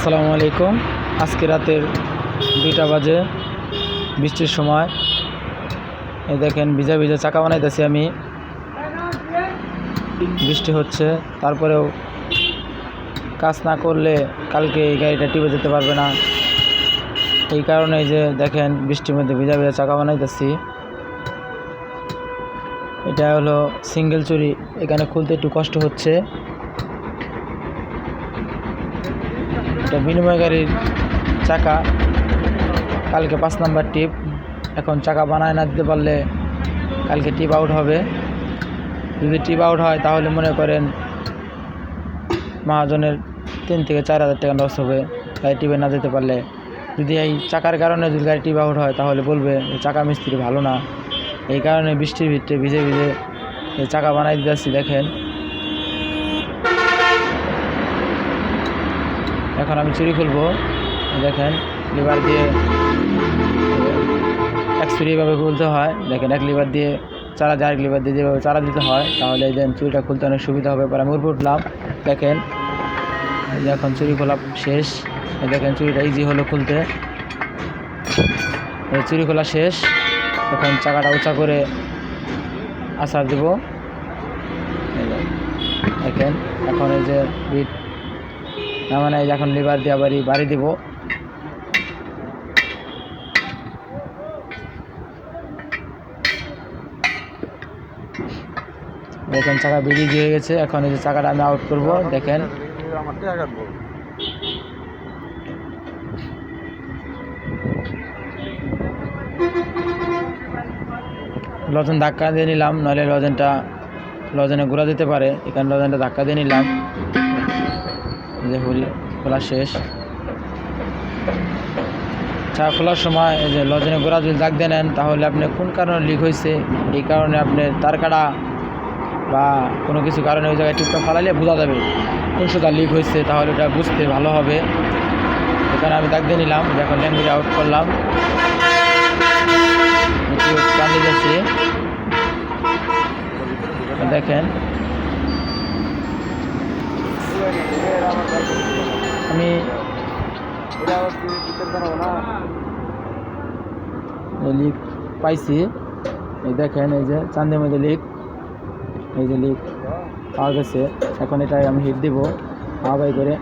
আসসালামু আলাইকুম। আজকে রাতের দুইটা বাজে, বৃষ্টির সময়। এই দেখেন, ভিজা ভিজা চাকা বানাইতেছি আমি। বৃষ্টি হচ্ছে, তারপরেও কাজ না করলে কালকে এই গাড়িটা টিপে যেতে পারবে না। এই কারণে যে দেখেন, বৃষ্টির মধ্যে ভিজা ভিজা চাকা বানাইতেছি। এটা হলো সিঙ্গেল চুরি, এখানে খুলতে একটু কষ্ট হচ্ছে। এটা বিনিময়কারীর চাকা। কালকে পাঁচ নাম্বার টিপ। এখন চাকা বানায় না দিতে পারলে কালকে টিপ আউট হবে। যদি টিপ আউট হয় তাহলে মনে করেন মহাজনের তিন থেকে চার হাজার টাকা লস হবে। গাড়ি টিপে না যেতে পারলে। যদি এই চাকার কারণে যদি গাড়ি টিপ আউট হয় তাহলে বলবে চাকা মিস্ত্রি ভালো না। এই কারণে বৃষ্টির ভিতরে ভিজে ভিজে চাকা বানাই দিতে দেখেন। এখন আমি চুরি খুলবো। দেখেন, লিভার দিয়ে, এক চুরি এভাবে খুলতে হয়। দেখেন, এক লিভার দিয়ে চারা দিয়ে এক লিভার দিয়ে যেভাবে চারা দিতে হয়, তাহলে এই দেন চুরিটা খুলতে অনেক সুবিধা হবে। পরে আমি উপরে উঠলাম। দেখেন এখন চুরি খোলা শেষ। দেখেন, চুরিটা ইজি হলো খুলতে। চুরি খোলা শেষ। এখন চাকাটা উঁচা করে আসার দেব। দেখেন, এখন এই যে বিট মানে এখন লিভার দিয়ে আবার বাড়ি দিব। দেখেন, চাকা বেরিয়ে গিয়ে গেছে। এখন এই যে চাকাটা আমি আউট করব, দেখেন। লজেন ধাক্কা দিয়ে নিলাম, নইলে লজেনটা, লজেনে ঘোরা দিতে পারে। এখানে লজেনটা ধাক্কা দিয়ে নিলাম। যে হুল খোলা শেষ। চা খোলার সময় যে লজেনে গোড়া যদি দাগ দিয়ে নেন, তাহলে আপনি কোন কারণে লিক হয়েছে? এই কারণে আপনি তার কাটা বা কোনো কিছু কারণে ওই জায়গায় টিপটা ফালাইলে বোঝা যাবে কোন সোজা লিক হয়েছে, তাহলে ওটা বুঝতে ভালো হবে। এখানে আমি দাগ দিয়ে নিলাম এখন ল্যাঙ্গুয়েজ আউট করলাম। দেখেন আমি লিক পাইছি। এই দেখেন, এই যে চান্দের মধ্যে লিক এই যে লিক পাওয়া গেছে। এখন এটাই আমি হিট দিব। হাওয়াই করে